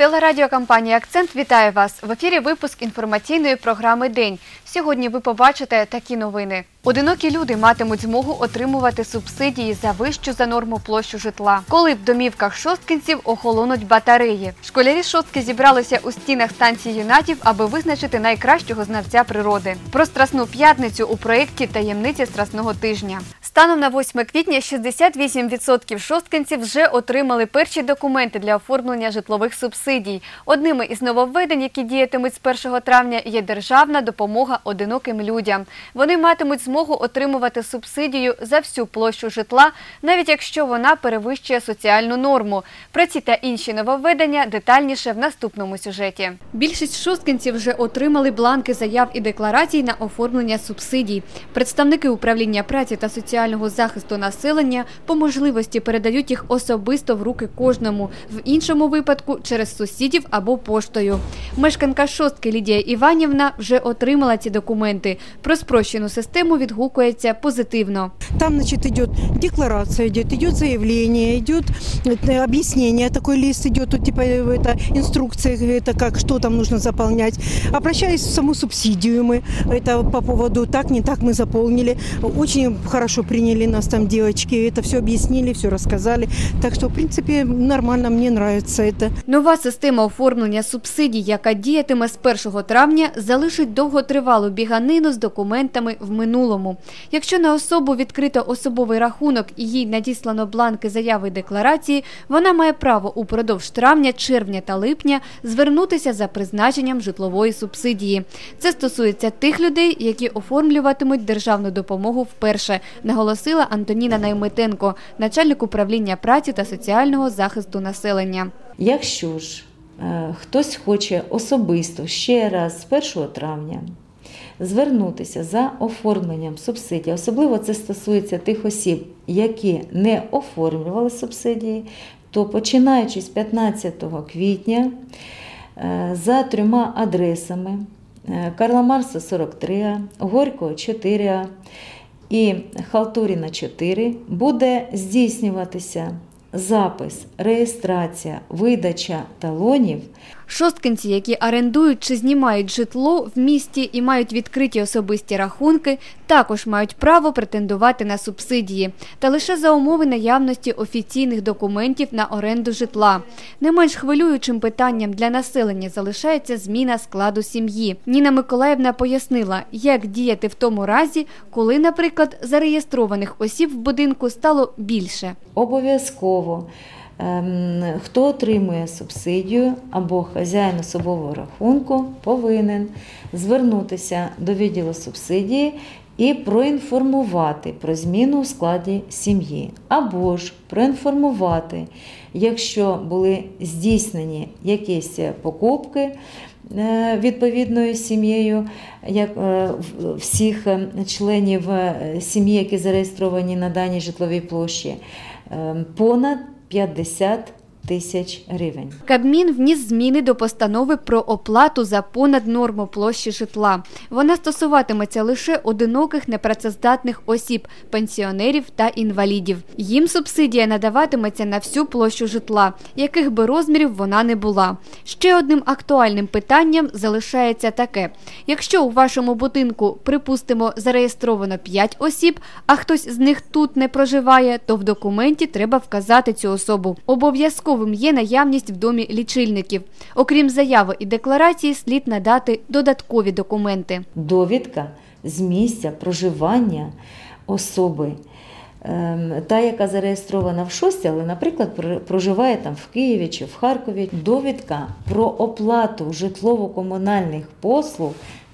Телерадіокомпанія Акцент вітає вас в ефірі. Випуск інформаційної програми День. Сьогодні ви побачите такі новини. Одинокі люди матимуть змогу отримувати субсидії за вищу за норму площу житла. Коли в домівках шосткинців охолонуть батареї. Школярі шостки зібралися у стінах станції юнатів, аби визначити найкращого знавця природи. Про страсну п'ятницю у проєкті Таємниці страсного тижня. Станом на 8 квітня 68% шосткинців вже отримали перші документи для оформлення житлових субсидій. Одними із нововведень, які діятимуть з 1 травня, є державна допомога одиноким людям. Вони матимуть змогу отримувати субсидію за всю площу житла, навіть якщо вона перевищує соціальну норму. Про ці та інші нововведення детальніше в наступному сюжеті. Більшість шосткинців вже отримали бланки заяв і декларацій на оформлення субсидій. Представники управління праці та соціального захисту населення по можливості передають їх особисто в руки кожному, в іншому випадку через сусідів або поштою. Мешканка шостки Лідія Іванівна вже отримала ці документи. Про спрощену систему відгукується позитивно. Там, значит, идет декларация, идет, идет заявление, идет э, объяснение, такой лист идет, тут типа э, это инструкция, это как, что там нужно заполнять. Обращаясь в саму субсидию мы, это по поводу так, не так мы заполнили. Очень хорошо приняли нас там девочки, это все объяснили, все рассказали. Так что, в принципе, нормально, мне нравится это. Нова система оформлення субсидій, яка діятиме з 1 травня, залишить довготривалу біганину з документами в минулому. Якщо на особу відкрито особовий рахунок і їй надіслано бланки заяви і декларації, вона має право упродовж травня, червня та липня звернутися за призначенням житлової субсидії. Це стосується тих людей, які оформлюватимуть державну допомогу вперше, наголосила Антоніна Найметенко, начальник управління праці та соціального захисту населення. Якщо ж е, хтось хоче особисто ще раз з 1 травня звернутися за оформленням субсидій, особливо це стосується тих осіб, які не оформлювали субсидії, то починаючи з 15 квітня е, за трьома адресами е, Карла Марса 43А, Горького 4А і Халтуріна 4 буде здійснюватися запис, реєстрація, видача талонів Шосткинці, які орендують чи знімають житло в місті і мають відкриті особисті рахунки, також мають право претендувати на субсидії, та лише за умови наявності офіційних документів на оренду житла. Не менш хвилюючим питанням для населення залишається зміна складу сім'ї. Ніна Миколаївна пояснила, як діяти в тому разі, коли, наприклад, зареєстрованих осіб в будинку стало більше. Обов'язково хто отримує субсидію або хазяїн особового рахунку повинен звернутися до відділу субсидії і проінформувати про зміну у складі сім'ї, або ж проінформувати, якщо були здійснені якісь покупки. е, Відповідною сім'єю, як е, всіх е, членів сім'ї, які зареєстровані на даній житловій площі, е, понад 50 тисяч гривень. Кабмін вніс зміни до постанови про оплату за понад норму площі житла. Вона стосуватиметься лише одиноких непрацездатних осіб, пенсіонерів та інвалідів. Їм субсидія надаватиметься на всю площу житла, яких би розмірів вона не була. Ще одним актуальним питанням залишається таке: якщо у вашому будинку, припустимо, зареєстровано 5 осіб, а хтось з них тут не проживає, то в документі треба вказати цю особу. Обов'язковим є наявність в домі лічильників. Окрім заяви і декларації, слід надати додаткові документи. Довідка з місця проживання особи. ем, Та, яка зареєстрована в шості, але, наприклад, пр- проживає там в Києві чи в Харкові, довідка про оплату житлово-комунальних послуг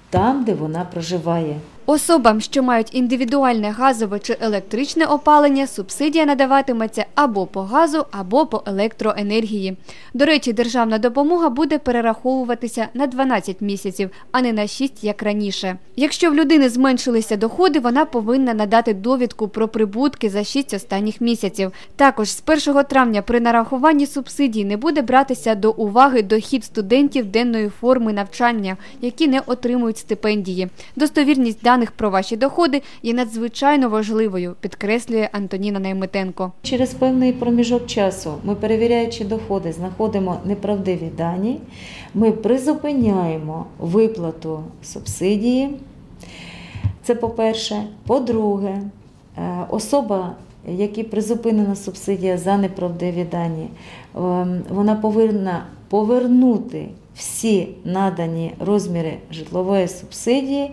там, де вона проживає. Особам, що мають індивідуальне газове чи електричне опалення, субсидія надаватиметься або по газу, або по електроенергії. До речі, державна допомога буде перераховуватися на 12 місяців, а не на 6, як раніше. Якщо в людини зменшилися доходи, вона повинна надати довідку про прибутки за 6 останніх місяців. Також з 1 травня при нарахуванні субсидій не буде братися до уваги дохід студентів денної форми навчання, які не отримують стипендії. Достовірність даних даних про ваші доходи є надзвичайно важливою, підкреслює Антоніна Найметенко. Через певний проміжок часу ми, перевіряючи доходи, знаходимо неправдиві дані. Ми призупиняємо виплату субсидії. Це по-перше. По-друге, е, особа, якій призупинена субсидія за неправдиві дані, ем, вона повинна повернути всі надані розміри житлової субсидії,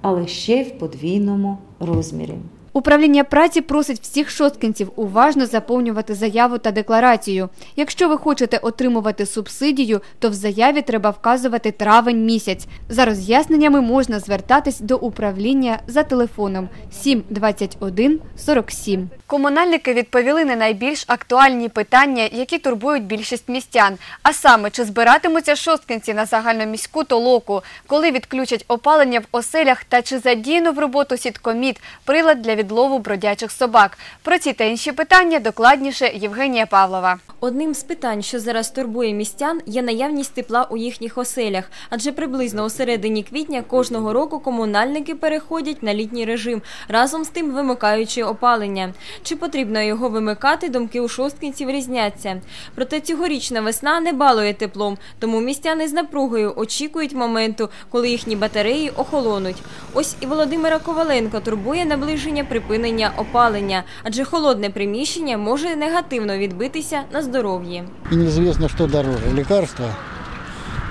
але ще й в подвійному розмірі. Управління праці просить всіх шосткинців уважно заповнювати заяву та декларацію. Якщо ви хочете отримувати субсидію, то в заяві треба вказувати травень місяць. За роз'ясненнями можна звертатись до управління за телефоном 7 21 47. Комунальники відповіли на найбільш актуальні питання, які турбують більшість містян. А саме, чи збиратимуться шосткинці на загальноміську толоку, коли відключать опалення в оселях та чи задіяно в роботу сіткоміт, прилад для відлову бродячих собак. Про ці та інші питання докладніше Євгенія Павлова. Одним з питань, що зараз турбує містян, є наявність тепла у їхніх оселях, адже приблизно у середині квітня кожного року комунальники переходять на літній режим, разом з тим вимикаючи опалення. Чи потрібно його вимикати, думки у шосткинців різняться. Проте цьогорічна весна не балує теплом, тому містяни з напругою очікують моменту, коли їхні батареї охолонуть. Ось і Володимира Коваленко турбує наближення припинення опалення, адже холодне приміщення може негативно відбитися на здоров'ї. И неизвестно, что дороже, лекарства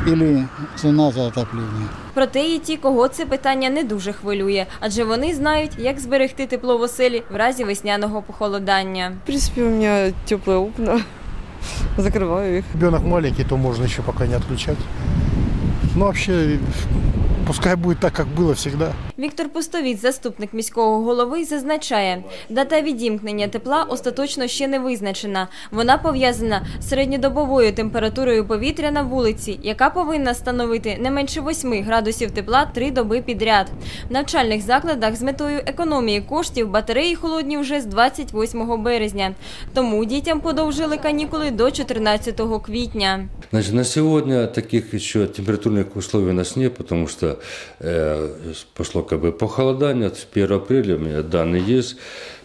или цена за отопление. Проте є ті, кого це питання не дуже хвилює, адже вони знають, як зберегти тепло в оселі в разі весняного похолодання. В принципе, у меня теплые окна. Закрываю их. Ребенок маленький, то можно еще пока не отключать. Ну, вообще, пускай будет так, как было всегда. Віктор Пустовіць, заступник міського голови, зазначає, дата відімкнення тепла остаточно ще не визначена. Вона пов'язана з середньодобовою температурою повітря на вулиці, яка повинна становити не менше 8 градусів тепла три доби підряд. В навчальних закладах з метою економії коштів батареї холодні вже з 28 березня. Тому дітям подовжили канікули до 14 квітня. Значит, на сегодня таких еще температурных условий у нас нет, потому что э, пошло как бы похолодание. С 1 апреля у меня данные есть.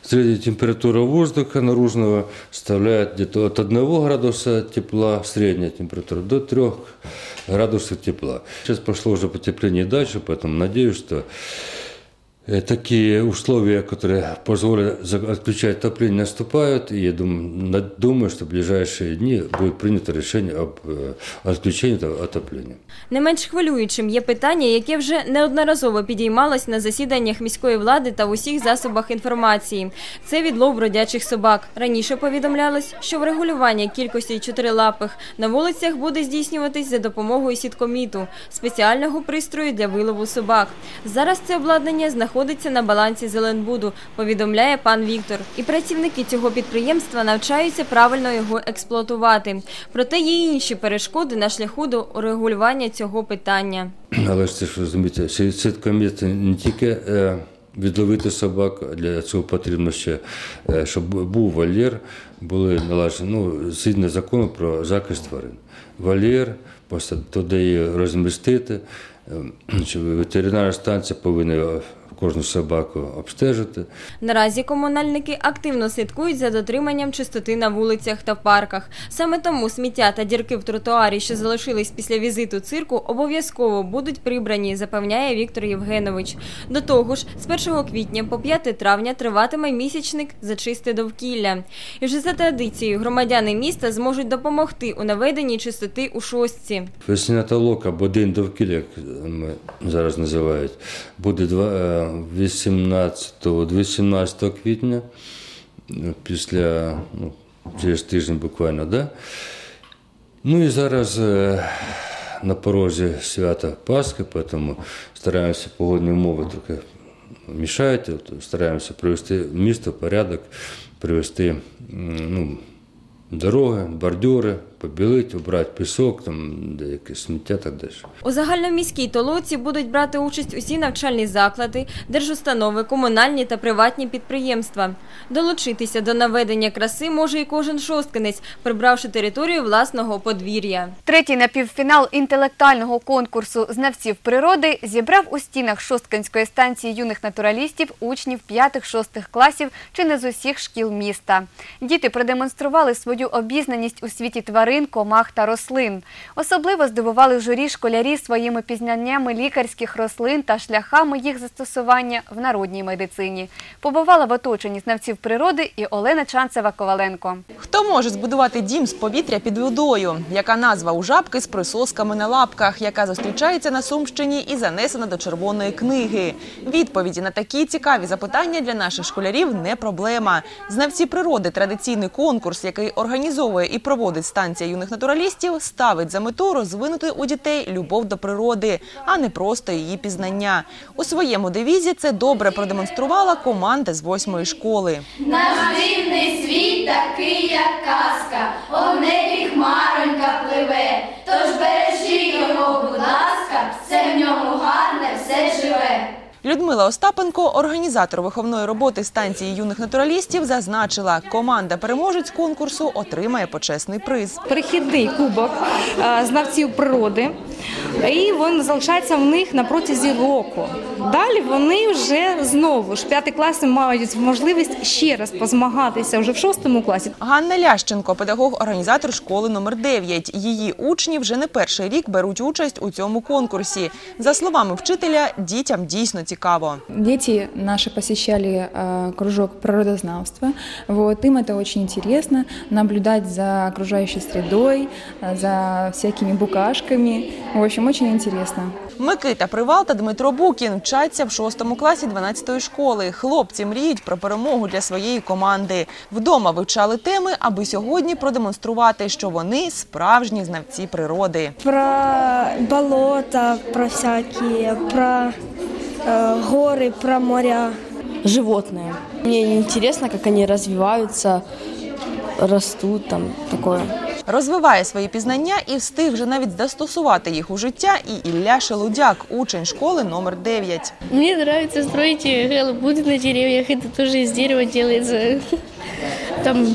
Средняя температура воздуха наружного составляет где-то от 1 градуса тепла, средняя температура, до 3 градусов тепла. Сейчас пошло уже потепление дальше, поэтому надеюсь, что э, такие условия, которые позволят за- отключать отопление, наступают. И я думаю, на- думаю, что в ближайшие дни будет принято решение об э, отключении этого отопления. Не менш хвилюючим є питання, яке вже неодноразово підіймалось на засіданнях міської влади та в усіх засобах інформації. Це відлов бродячих собак. Раніше повідомлялось, що врегулювання кількості чотирилапих на вулицях буде здійснюватись за допомогою сіткоміту, спеціального пристрою для вилову собак. Зараз це обладнання знаходиться на балансі Зеленбуду, повідомляє пан Віктор. І працівники цього підприємства навчаються правильно його експлуатувати. Проте є інші перешкоди на шляху до урегулювання цього питання. Але ж це ж розумієте, сіткомі не тільки е, відловити собак, для цього потрібно ще, е, щоб був вольєр, були налажені, ну, згідно закону про захист тварин. Вольєр, просто туди її розмістити, е, ветеринарна станція повинна кожну собаку обстежити. Наразі комунальники активно слідкують за дотриманням чистоти на вулицях та в парках. Саме тому сміття та дірки в тротуарі, що залишились після візиту цирку, обов'язково будуть прибрані, запевняє Віктор Євгенович. До того ж, з 1 квітня по 5 травня триватиме місячник за чисте довкілля. І вже за традицією громадяни міста зможуть допомогти у наведенні чистоти у шостці. Весняна толока або довкілля, як ми зараз називають, буде два- е, 18-18 квітня, після, ну, через тиждень буквально, да? Ну і зараз е, на порозі свята Пасхи, тому стараємося погодні умови трохи мішають, стараємося привести місто порядок, привести ну, дороги, бордюри, побілити, убрати пісок, там, деяке сміття так далі. У загальноміській толоці будуть брати участь усі навчальні заклади, держустанови, комунальні та приватні підприємства. Долучитися до наведення краси може і кожен шосткинець, прибравши територію власного подвір'я. Третій напівфінал інтелектуального конкурсу знавців природи зібрав у стінах Шосткинської станції юних натуралістів учнів 5-6 класів чи не з усіх шкіл міста. Діти продемонстрували свою обізнаність у світі тварин, комах та рослин. Особливо здивували журі школярі своїми пізнаннями лікарських рослин та шляхами їх застосування в народній медицині. Побувала в оточенні знавців природи і Олена Чанцева-Коваленко. Хто може збудувати дім з повітря під водою? Яка назва у жабки з присосками на лапках, яка зустрічається на Сумщині і занесена до червоної книги? Відповіді на такі цікаві запитання для наших школярів не проблема. Знавці природи традиційний конкурс, який організовує і проводить станція юних натуралістів, ставить за мету розвинути у дітей любов до природи, а не просто її пізнання. У своєму девізі це добре продемонструвала команда з восьмої школи. Наш дивний світ такий, як казка, о небі хмаронька пливе, тож бережи Людмила Остапенко, організатор виховної роботи станції юних натуралістів, зазначила, команда переможець конкурсу отримає почесний приз. перехідний кубок е, знавців природи, і він залишається в них на протязі року. Далі вони вже знову ж п'ятий класи мають можливість ще раз позмагатися вже в шостому класі. Ганна Лященко, педагог-організатор школи номер 9 Її учні вже не перший рік беруть участь у цьому конкурсі. За словами вчителя, дітям дійсно цікаво Дети наши посещали э, кружок природознавства. Вот, им это очень интересно, наблюдать за окружающей средой, э, за всякими букашками. В общем, очень интересно. Микита Привал та Дмитро Букін вчаться в шостому класі 12-ї школи. Хлопці мріють про перемогу для своєї команди. Вдома вивчали теми, аби сьогодні продемонструвати, що вони справжні знавці природи. Про болота, про всякие, про э, горы, про моря. животные. Мне интересно, как они развиваются, растут, там такое. Розвиває свої пізнання і встиг вже навіть застосувати їх у життя. І Ілля Шелудяк, учень школи номер 9. Мне нравится строить голубуды на деревьях. Это тоже из дерева делается. Там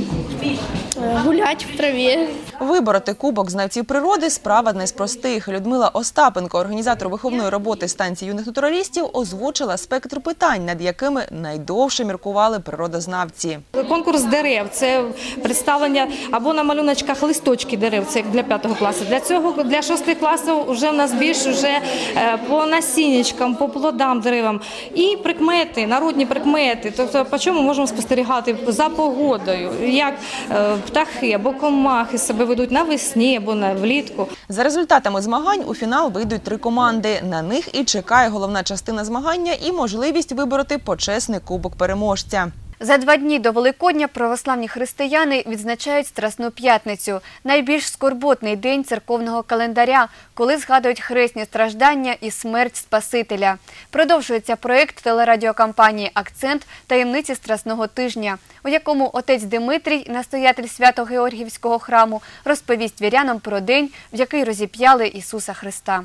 гулять в траве. Вибороти кубок знавців природи справа не з простих. Людмила Остапенко, організатор виховної роботи станції юних натуралістів, озвучила спектр питань, над якими найдовше міркували природознавці. Конкурс дерев це представлення або на малюночках листочки дерев, це як для п'ятого класу. Для цього для шостих класів вже в нас більш вже е, по насіннячкам, по плодам деревам і прикмети, народні прикмети. Тобто, по чому можемо спостерігати за погодою, як е, птахи або комахи себе ведуть навесні або влітку. За результатами змагань у фінал вийдуть три команди. На них і чекає головна частина змагання і можливість вибороти почесний кубок переможця. За два дні до Великодня православні християни відзначають Страсну п'ятницю – найбільш скорботний день церковного календаря, коли згадують хресні страждання і смерть Спасителя. Продовжується проєкт телерадіокампанії «Акцент. Таємниці Страсного тижня», у якому отець Димитрій, настоятель Свято-Георгіївського храму, розповість вірянам про день, в який розіп'яли Ісуса Христа.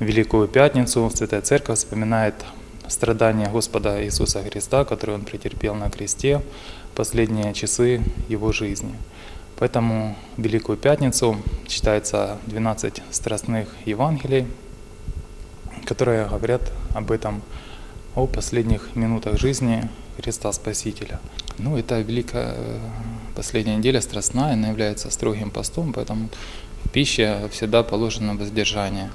Великую Пятницу Святая Церковь вспоминает страдания Господа Иисуса Христа, которые Он претерпел на кресте последние часы Его жизни. Поэтому Великую Пятницу читается 12 страстных Евангелий, которые говорят об этом, о последних минутах жизни Христа Спасителя. Ну, это великая э, последняя неделя страстная, она является строгим постом, поэтому в пище всегда положено воздержание.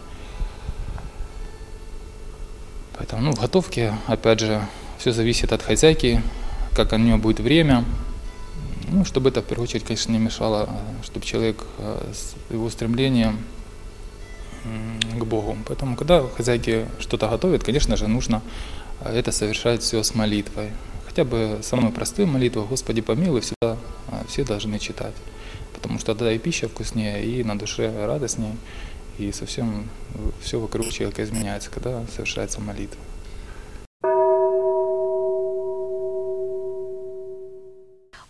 Поэтому ну, в готовке, опять же, все зависит от хозяйки, как у нее будет время. Ну, чтобы это, в первую очередь, конечно, не мешало, чтобы человек э, с его стремлением к Богу. Поэтому, когда хозяйки что-то готовят, конечно же, нужно э, это совершать все с молитвой. Хотя бы самую простую молитву «Господи помилуй» всегда э, все должны читать. Потому что тогда и пища вкуснее, и на душе радостнее, и совсем все вокруг человека изменяется, когда совершается молитва.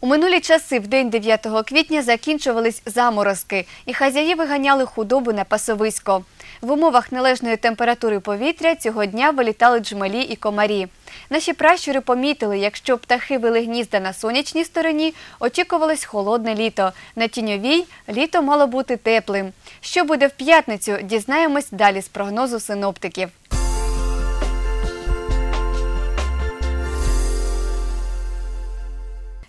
У минулі часи в день 9 квітня закінчувались заморозки, і хазяї виганяли худобу на пасовисько. В умовах належної температури повітря цього дня вилітали джмелі і комарі. Наші пращури помітили, якщо птахи вели гнізда на сонячній стороні, очікувалось холодне літо. На тіньовій літо мало бути теплим. Що буде в п'ятницю, дізнаємось далі з прогнозу синоптиків. –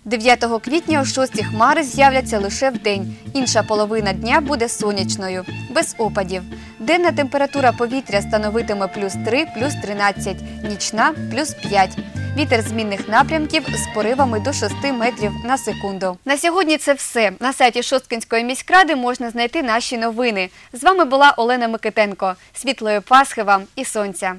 9 квітня о 6 хмари з'являться лише в день. Інша половина дня буде сонячною, без опадів. Денна температура повітря становитиме плюс 3, плюс 13, нічна – плюс 5. Вітер змінних напрямків з поривами до 6 метрів на секунду. На сьогодні це все. На сайті Шосткинської міськради можна знайти наші новини. З вами була Олена Микитенко. Світлої Пасхи вам і сонця.